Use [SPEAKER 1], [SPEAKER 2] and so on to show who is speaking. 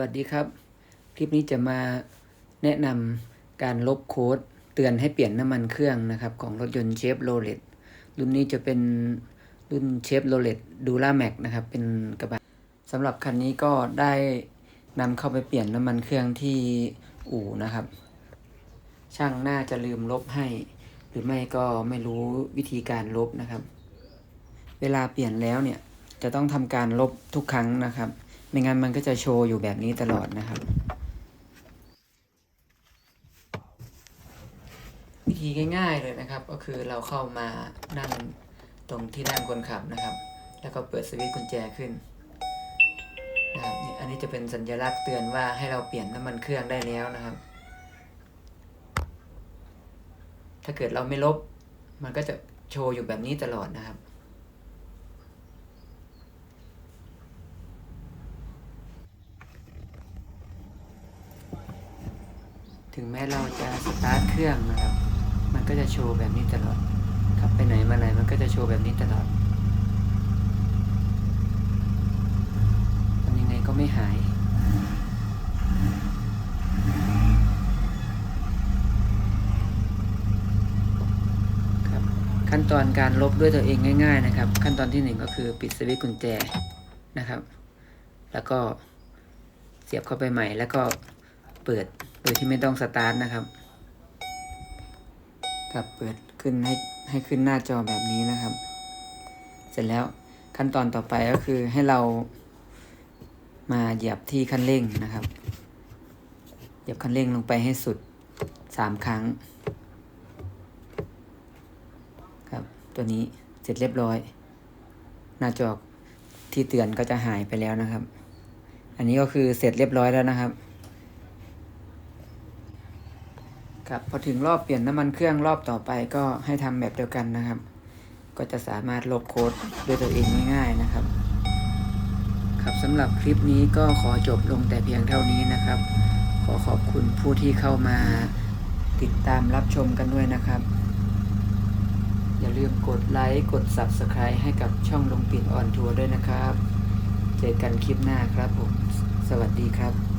[SPEAKER 1] วัสดีครับ คลิปนี้จะมาแนะนำการลบโค้ดเตือนให้เปลี่ยนน้ำมันเครื่องนะครับ ของรถยนต์เชฟโรเลตรุ่นนี้จะเป็นรุ่นเชฟโรเลตดูล่าแม็กนะครับ เป็นกระบะสำหรับคันนี้ก็ได้นำเข้าไปเปลี่ยนน้ำมันเครื่องที่อู่นะครับ ช่างน่าจะลืมลบให้ หรือไม่ก็ไม่รู้วิธีการลบนะครับ เวลาเปลี่ยนแล้วเนี่ยจะต้องทำการลบทุกครั้งนะครับ ไม่งั้นมันก็จะโชว์อยู่แบบนี้ตลอดนะครับ วิธีง่ายๆเลยนะครับ ก็คือเราเข้ามานั่งตรงที่นั่งคนขับนะครับ แล้วก็เปิดสวิตช์กุญแจขึ้นนะครับอันนี้จะเป็นสัญลักษณ์เตือนว่าให้เราเปลี่ยนน้ำมันเครื่องได้แล้วนะครับ ถ้าเกิดเราไม่ลบ มันก็จะโชว์อยู่แบบนี้ตลอดนะครับ ถึงแม้เราจะสตาร์ทเครื่องนะครับ มันก็จะโชว์แบบนี้ตลอด ขับไปไหนมาไหนมันก็จะโชว์แบบนี้ตลอดทำยังไงก็ไม่หายครับขั้นตอนการลบด้วยตัวเองง่าย ๆ นะครับ ขั้นตอนที่หนึ่งก็คือปิดสวิตช์กุญแจนะครับ แล้วก็เสียบเข้าไปใหม่แล้วก็เปิด โดยที่ไม่ต้องสตาร์ทนะครับครับเปิดขึ้นให้ให้ขึ้นหน้าจอแบบนี้นะครับ เสร็จแล้วขั้นตอนต่อไปก็คือให้เรามาเหยียบที่คันเร่งนะครับ เหยียบคันเร่งลงไปให้สุดสามครั้ง ครับ ตัวนี้เสร็จเรียบร้อย หน้าจอที่เตือนก็จะหายไปแล้วนะครับ อันนี้ก็คือเสร็จเรียบร้อยแล้วนะครับ ครับพอถึงรอบเปลี่ยนน้ำมันเครื่องรอบต่อไปก็ให้ทำแบบเดียวกันนะครับ ก็จะสามารถลบโค้ดด้วยตัวเองง่ายๆนะครับ ครับสำหรับคลิปนี้ก็ขอจบลงแต่เพียงเท่านี้นะครับ ขอขอบคุณผู้ที่เข้ามาติดตามรับชมกันด้วยนะครับ อย่าลืมกดไลค์กด Subscribe ให้กับช่องลงปิ่นออนทัวร์ด้วยนะครับ เจอกันคลิปหน้าครับผม สวัสดีครับ